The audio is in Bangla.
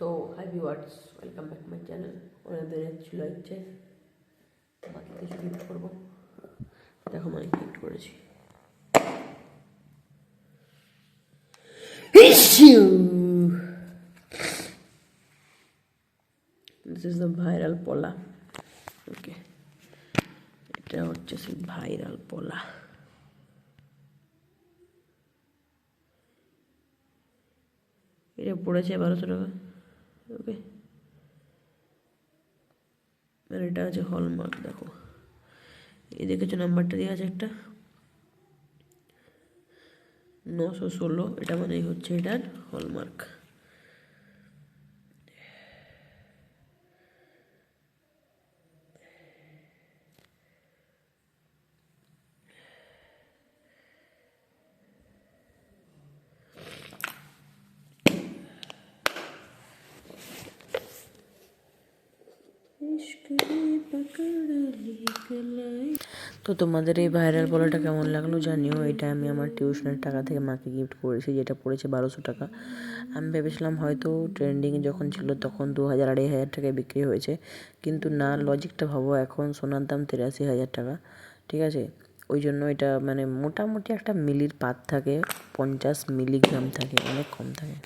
তো hi viewers welcome back my channel ওনাদের ছিল ইচ্ছে বাকি কিছু গিফট করব। দেখো মানে গিফট করেছি। দিস ইজ দ্য ভাইরাল পলা ওকে এটা হচ্ছে সেই ভাইরাল পলা এটা পড়েছে বারোশো টাকা। ওকে। আর এটা আছে হলমার্ক দেখো। এই দেখেছ নাম্বারটা দেওয়া আছে একটা? নশো ষোলো, এটা মানেই হচ্ছে এটার হলমার্ক তো তোমাদের এই ভাইরাল বলাটা কেমন লাগল জানিও। এটা আমি আমার টিউশনের টাকা থেকে মাকে গিফট করেছি, যেটা পড়েছে বারোশো টাকা। আমি ভেবেছিলাম হয়তো ট্রেন্ডিং যখন ছিল তখন দু হাজার আড়াই হাজার টাকায় বিক্রি হয়েছে। কিন্তু না লজিকটা ভাবো, এখন সোনার দাম তিরাশি হাজার টাকা, ঠিক আছে? ওই জন্য এটা মানে মোটামুটি একটা মিলির পাত থাকে, পঞ্চাশ মিলিগ্রাম থাকে, অনেক কম থাকে।